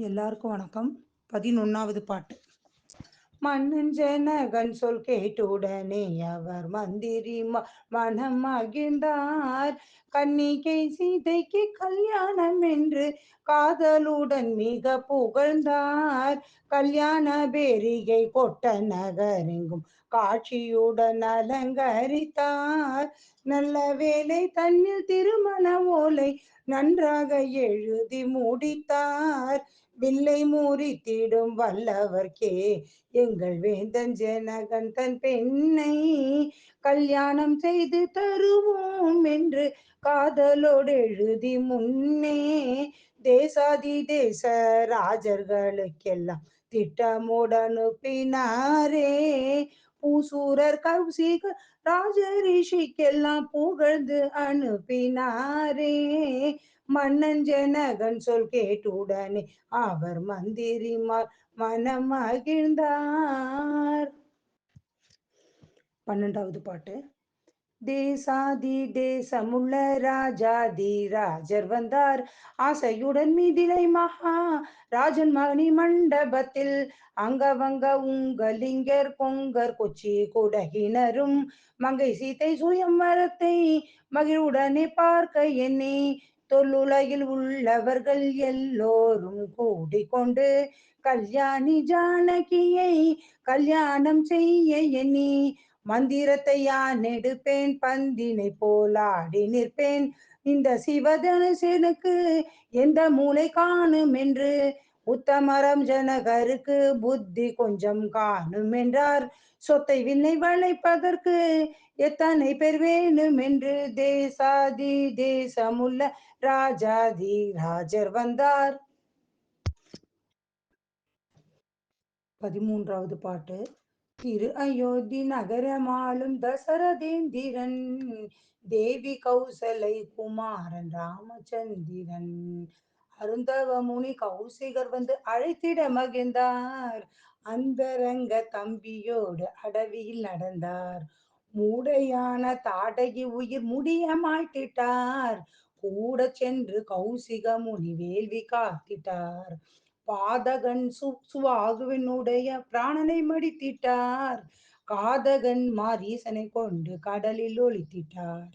எல்லாருக்கும் வணக்கம். பதினொன்னாவது பாட்டு. மன்னன் ஜனகன் சொல் கேட்டுடனே அவர் மந்திரி மனம் மகிழ்ந்தார். கன்னிகை சீதைக்கு கல்யாணம் என்று காதலுடன் மிக புகழ்ந்தார். கல்யாண பேரிகை கொட்ட நகரெங்கும் காட்சியுடன் அலங்கரித்தார். நல்ல வேலை தன்னில் திருமண ஓலை நன்றாக எழுதி முடித்தார். வில்லை மூறித்திடும் வல்லவர்க்கே. எங்கள் வேந்தன் ஜனகன் தன் பெண்ணை கல்யாணம் செய்து தருவோம் என்று காதலோடு எழுதி முன்னே. தேசாதி தேச ராஜர்களுக்கெல்லாம் திட்டமுடனுப்பினாரே. சூரர் பூசூரர் ராஜ ரிஷிக்கெல்லாம் புகழ்ந்து அனுப்பினாரே. மன்னன் ஜனகன் சொல் கேட்டுடனே அவர் மந்திரிமார் மனம் மகிழ்ந்தார் பன்னெண்டாவது பாட்டு. தேசாதி தேசமுள்ள ராஜாதி ராஜர் வந்தார். ஆசையுடன் மீதிலை மகா ராஜன் மகனி மண்டபத்தில். அங்கவங்க உங்கலிங்கர் பொங்கர் கொச்சி குடகினரும். மங்கை சீத்தை சுயம்பரத்தை மகிழ்வுடனே பார்க்க எண்ணி. தொல்லுலகில் உள்ளவர்கள் எல்லோரும் கூடிக்கொண்டு கல்யாணி ஜானகியை கல்யாணம் செய்ய எண்ணி. மந்திரத்தை யான் எடுப்பேன்? பந்தினை போலாடி நிற்பேன். இந்த சிவதனுசனுக்கு எந்த மூளை காணும் என்று? உத்தமரம் ஜனகருக்கு புத்தி கொஞ்சம் காணும் என்றார். சொத்தை விண்ணை வளைப்பதற்கு எத்தனை பேர் வேணும் என்று? தேசாதி தேசமுள்ள ராஜாதி ராஜர் வந்தார். பதிமூன்றாவது பாட்டு. திரு அயோத்தி நகரமாளும் தசரதேந்திரன் தேவி கௌசலை குமாரன் ராமச்சந்திரன். அருந்தவ முனி கௌசிகர் வந்து அழைத்திட மகிழ்ந்தார். அந்தரங்க தம்பியோடு அடவியில் நடந்தார். மூடையான தாடகி உயிர் முடிய மாட்டிட்டார் கூட சென்று கௌசிக முனி வேள்வி காத்திட்டார். பாதகன் சு சுவாகுவினுடைய பிராணனை மடித்திட்டார். காதகன் மாரீசனை கொண்டு கடலில் ஒழித்திட்டார்